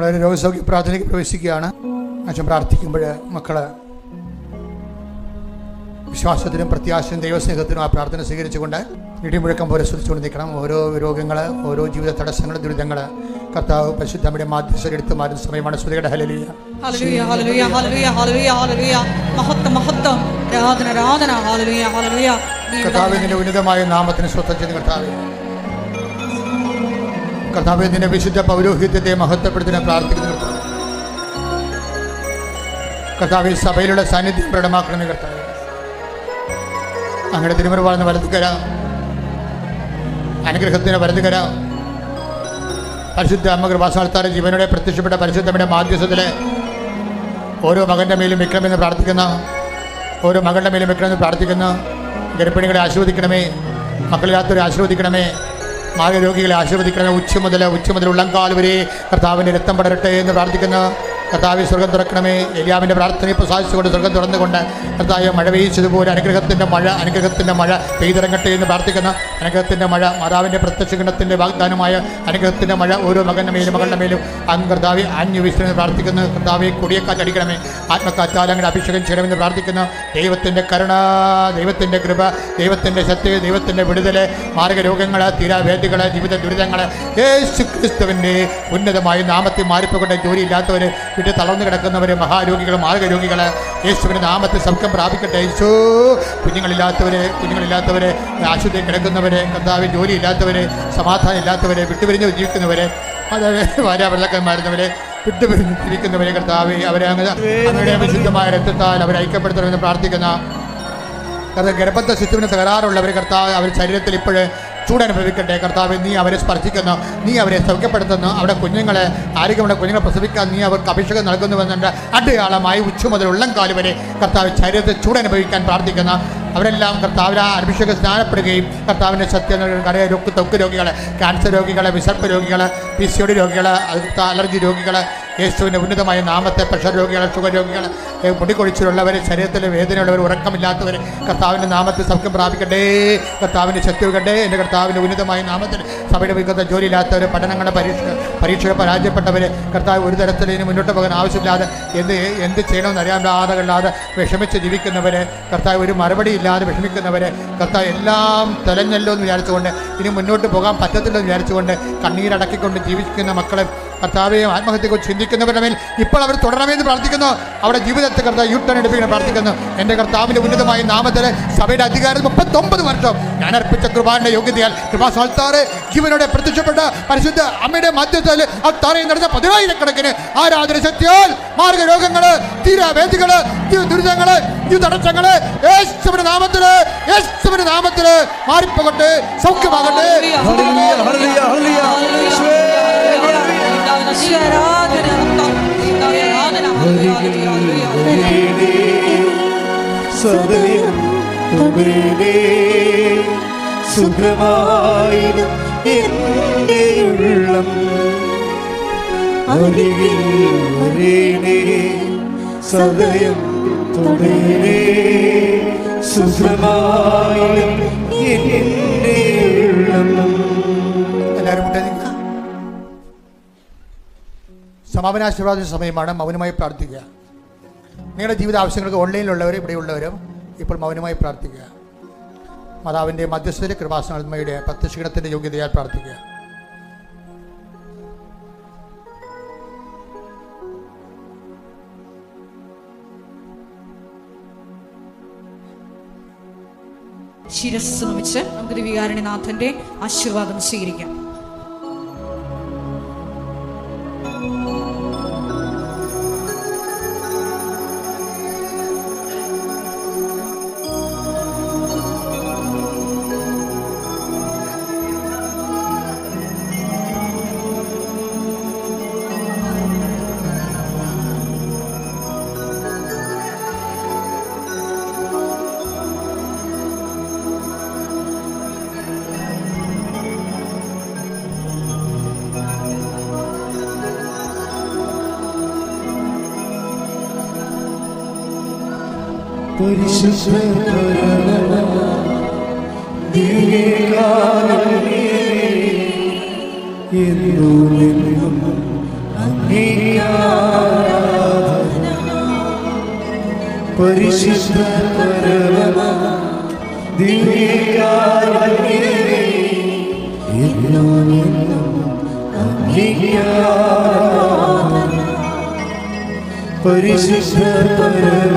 വളരെ രോഗസൗഖ്യ പ്രാർത്ഥനയ്ക്ക് പ്രവേശിക്കുകയാണ്. അച്ഛൻ പ്രാർത്ഥിക്കുമ്പോൾ മക്കൾ വിശ്വാസത്തിനും പ്രത്യാശയും ദൈവസ്നേഹത്തിനും ആ പ്രാർത്ഥന സ്വീകരിച്ചുകൊണ്ട് ഇടിമുഴക്കം പോലെ ശ്രദ്ധിച്ചുകൊണ്ട് നിൽക്കണം. ഓരോ രോഗങ്ങൾ ഓരോ ജീവിത തടസ്സങ്ങൾ ദുരിതങ്ങൾ കർത്താവ് പരിശുദ്ധമ്മയുടെ മാധ്യസ്ഥ എടുത്ത് മാറുന്ന സമയമാണ്. ശ്രുതിയുടെ ഹലലിയ ഹല്ലേലൂയ ഹല്ലേലൂയ ഹല്ലേലൂയ ഹല്ലേലൂയ ഹല്ലേലൂയ. മഹത്വ മഹത്വ. രാധന രാധന. ഹല്ലേലൂയ ഹല്ലേലൂയ. കർത്താവിന്റെ ഉന്നതമായ നാമത്തിന് സ്വത്തം ചെയ്ത് കർത്താവ്. കർത്താവിന്റെ വിശുദ്ധ പൗരോഹിത്യത്തെ മഹത്വപ്പെടുത്തിനെ പ്രാർത്ഥിക്കുന്നു കർത്താവേ. കർത്താവ് സഭയിലുള്ള സാന്നിധ്യം പ്രകടമാക്കണമേ കർത്താവ് അങ്ങനെ തിരുമറ வாழ்ന്ന വലതുകര അനുഗ്രഹത്തിന് വലതുകര പരിശുദ്ധ അമ്മ കൃപാസാൽത്താര ജീവനോടെ പ്രത്യക്ഷപ്പെട്ട പരിശുദ്ധമ്മയുടെ മാധ്യസ്ഥത്തിലെ ഓരോ മകന്റെ മേലും വിക്രമെന്ന് പ്രാർത്ഥിക്കുന്ന ഓരോ മകളുടെ മേലും വിക്രമെന്ന് പ്രാർത്ഥിക്കുന്ന ഗർഭിണികളെ ആശീർവദിക്കണമേ മക്കളില്ലാത്തവരെ ആശീർവദിക്കണമേ മാർഗ രോഗികളെ ആശീർവദിക്കണമേ. ഉച്ച മുതൽ ഉച്ച മുതൽ ഉള്ളംകാൽ വരെ കർത്താവിന്റെ രക്തം പടരട്ടെ എന്ന് പ്രാർത്ഥിക്കുന്നു. കർത്താവ് സ്വർഗം തുറക്കണമേ. എലിയാവിന്റെ പ്രാർത്ഥനയെ പ്രസാദിച്ചുകൊണ്ട് സ്വർഗം തുറന്നുകൊണ്ട് കർത്താവ് മഴ പെയ്യിച്ചതുപോലെ അനുഗ്രഹത്തിന്റെ മഴ അനുഗ്രഹത്തിന്റെ മഴ പെയ്തിറങ്ങട്ടെ എന്ന് പ്രാർത്ഥിക്കുന്ന അനുഗ്രഹത്തിന്റെ മഴ മാതാവിന്റെ പ്രത്യക്ഷഗണത്തിന്റെ വാഗ്ദാനമായ അനുഗ്രഹത്തിന്റെ മഴ ഓരോ മകന്റെ മേലും മകളുടെ മേലും അങ്ങ് കർത്താവ് അന്യ വിശ്രമം പ്രാർത്ഥിക്കുന്നു. കർത്താവെ കൊടിയക്കാറ്റടിക്കണമേ ആത്മക്കാറ്റാൽ അഭിഷേകം ചെയ്യണമെന്ന് പ്രാർത്ഥിക്കുന്നു. ദൈവത്തിന്റെ കരുണ ദൈവത്തിന്റെ കൃപ ദൈവത്തിന്റെ ശക്തി ദൈവത്തിന്റെ വിടുതൽ മാർഗരോഗങ്ങൾ തീരാവേദികൾ ജീവിത ദുരിതങ്ങൾ യേശു ക്രിസ്തുവിന്റെ ഉന്നതമായ നാമത്തിൽ മാറിപ്പോകേണ്ട ജോലിയില്ലാത്തവർ വീട്ടിൽ തളർന്നു കിടക്കുന്നവർ മഹാരോഗികൾ മാർഗരോഗികൾ യേശുവിന്റെ നാമത്തെ സൗഖ്യം പ്രാപിക്കട്ടെ യേശു കുഞ്ഞുങ്ങളില്ലാത്തവരെ കുഞ്ഞുങ്ങളില്ലാത്തവരെ ആശുപത്രി കിടക്കുന്നവരെ കർത്താവ് ജോലിയില്ലാത്തവരെ സമാധാനം ഇല്ലാത്തവരെ വിട്ടുപിരിഞ്ഞ് ജീവിക്കുന്നവരെ അതായത് ഭാര്യാഭർത്താക്കന്മാരുന്നവരെ വിട്ടുപിരിഞ്ഞ് ജീവിക്കുന്നവരെ കർത്താവ് അവരെ അങ്ങനെ വിശുദ്ധമായ രക്തത്താൽ അവരെ ഐക്യപ്പെടുത്തണമെന്ന് പ്രാർത്ഥിക്കുന്ന കാരണം ഗർഭത്തെ ശിശുവിന് തകരാറുള്ളവർ കർത്താവ് അവർ ശരീരത്തിൽ ഇപ്പോൾ ചൂടനുഭവിക്കട്ടെ. കർത്താവ് നീ അവരെ സ്പർശിക്കുന്നു. നീ അവരെ സൗഖ്യപ്പെടുത്തുന്നു. അവിടെ കുഞ്ഞുങ്ങളെ ആരോഗ്യം അവിടെ കുഞ്ഞുങ്ങളെ പ്രസവിക്കാൻ നീ അവർക്ക് അഭിഷേകം നൽകുന്നുവെന്നുണ്ട് അടയാളമായി ഉച്ച മുതൽ ഉള്ളംകാൽ വരെ കർത്താവ് ശരീരത്തിൽ ചൂടനുഭവിക്കാൻ പ്രാർത്ഥിക്കുന്നു. അവരെല്ലാം കർത്താവിനെ അഭിഷേക സ്നാനപ്പെടുകയും കർത്താവിന്റെ സത്യം കടയ രോഗ് ത്വക്ക് രോഗികൾ ക്യാൻസർ രോഗികൾ വിസർപ്പ് രോഗികൾ പി സി ഒ ഡി രോഗികൾ അലർജി രോഗികൾ യേശുവിന്റെ ഉന്നതമായ നാമത്തെ പ്രഷർ രോഗികൾ ഷുഗർ രോഗികൾ മുടികൊഴിച്ചിലുള്ളവർ ശരീരത്തിലെ വേദനയുള്ളവർ ഉറക്കമില്ലാത്തവർ കർത്താവിന്റെ നാമത്തിൽ സൗഖ്യം പ്രാപിക്കട്ടെ. കർത്താവിന്റെ ശക്തി വയ്ക്കട്ടെ എന്റെ കർത്താവിന്റെ ഉന്നതമായ നാമത്തിൽ സഭയുടെ വികൃത ജോലിയില്ലാത്തവർ പഠനങ്ങളുടെ പരീക്ഷ പരീക്ഷകൾ പരാജയപ്പെട്ടവർ കർത്താവ് ഒരു തരത്തിൽ ഇനി മുന്നോട്ട് പോകാൻ ആവശ്യമില്ലാതെ എന്ത് എന്ത് ചെയ്യണമെന്ന് അറിയാതെ കല്ലാതെ വിഷമിച്ച് ജീവിക്കുന്നവർ കർത്താവ് ഒരു മറുപടി ഇല്ലാതെ വിഷമിക്കുന്നവർ കർത്താവ് എല്ലാം തെലഞ്ഞല്ലോ എന്ന് വിചാരിച്ചുകൊണ്ട് ഇനി മുന്നോട്ട് പോകാൻ പറ്റത്തില്ലെന്ന് വിചാരിച്ചുകൊണ്ട് കണ്ണീരടക്കിക്കൊണ്ട് ജീവിക്കുന്ന മക്കളെ കർത്താവെയും ആത്മഹത്യയെക്കുറിച്ച് ചിന്തിക്കുന്നവരുടെ മേൽ ഇപ്പോൾ അവർ തുടരണമെന്ന് പ്രാർത്ഥിക്കുന്നു. അവിടെ ജീവിതത്തെ കർത്താവ് യൂട്ടൺ എടുപ്പിക്കാൻ പ്രാർത്ഥിക്കുന്നു. എന്റെ കർത്താവിന്റെ ഉന്നതമായ നാമത്തിൽ സഭയുടെ അധികാരം മുപ്പത്തൊമ്പത് വർഷം ഞാൻ അർപ്പിച്ച കൃപാന്റെ യോഗ്യതയാൽ കൃപാസാൽത്താറ് ജീവനോടെ പ്രത്യക്ഷപ്പെട്ട പരിശുദ്ധ അമ്മയുടെ മധ്യത്തിൽ ആ തറയിൽ നടന്ന പതിനായിരക്കണക്കിന് ആരാധന ശക്തിയാൽ മാർഗരോഗങ്ങൾ തീരാവേദികൾ ദുരിതങ്ങൾ നാമത്തിൽ തടസ്സങ്ങൾ യേശുവിന്റെ നാമത്തിൽ യേശുവിന്റെ നാമത്തിൽ മാറിപ്പോകട്ടെ സൗഖ്യമാകട്ടെ. സദയം തുമ്പിലേ സുഖമായിടും എന്റെ ഉള്ളം അരികിൽ വരേണേ സദയം തുമ്പിലേ സുഖമായിടും. സമാപനാശീർവാദ സമയമാണ് മൗനമായി പ്രാർത്ഥിക്കുക. നിങ്ങളുടെ ജീവിത ആവശ്യങ്ങൾക്ക് ഓൺലൈനിലുള്ളവരും ഇവിടെയുള്ളവരും ഇപ്പോൾ മൗനമായി പ്രാർത്ഥിക്കുക. മാതാവിന്റെ മധ്യസ്ഥര് കൃപാസനന്മയുടെ പ്രത്യക്ഷീണത്തിന്റെ യോഗ്യതയാൽ പ്രാർത്ഥിക്കുക. ശിരസ് നമിച്ച് നമുക്ക് വികാരണിനാഥന്റെ ആശീർവാദം സ്വീകരിക്കാം. പരിശുദ്ധ എന്നും അങ്ങേ പരിശുദ്ധ എന്നും എന്നും പരിശുദ്ധ പരമ